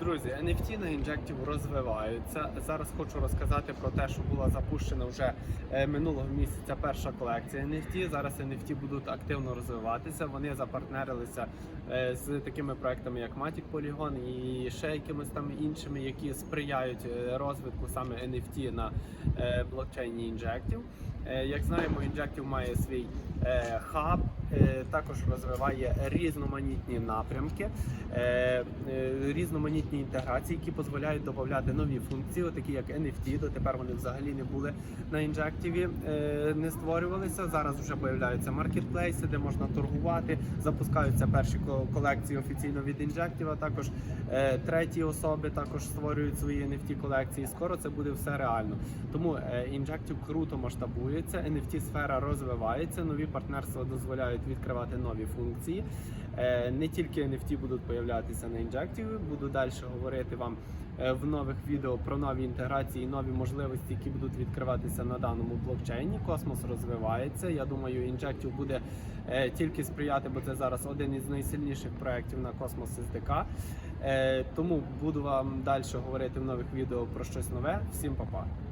Друзі, NFT на Injective розвиваються. Зараз хочу розказати про те, що була запущена вже е, минулого місяця перша колекція NFT. Зараз NFT будуть активно розвиватися. Вони запартнерилися е, з такими проектами, як Matic Polygon і ще якимись там іншими, які сприяють е, розвитку саме NFT на блокчейні. Е, Як знаємо, Injective має свій хаб, також розвиває різноманітні напрямки, е, е, різноманітні інтеграції, які дозволяють додати нові функції, такі як NFT. Дотепер вони взагалі не були на е, не створювалися. Зараз вже появляються маркетплейси, де можна торгувати. Запускаються перші колекції офіційно від а також е, треті особи також створюють свої NFT колекції. Скоро це буде все реально. Тому е, Injective круто масштабується, NFT сфера розвивається, нові партнерства дозволяють відкривати нові функції. Е, Не тільки NFT будуть появлятися на Injective, буду далі говорити вам е, в нових відео про нові інтеграції, нові можливості, які будуть відкриватися на даному блокчейні. Космос розвивається. Я думаю, Injective буде е, тільки сприяти, бо це зараз один із найсильніших проєктів на Космос. Е, Тому буду вам далі говорити в нових відео про щось нове. Всім па-па!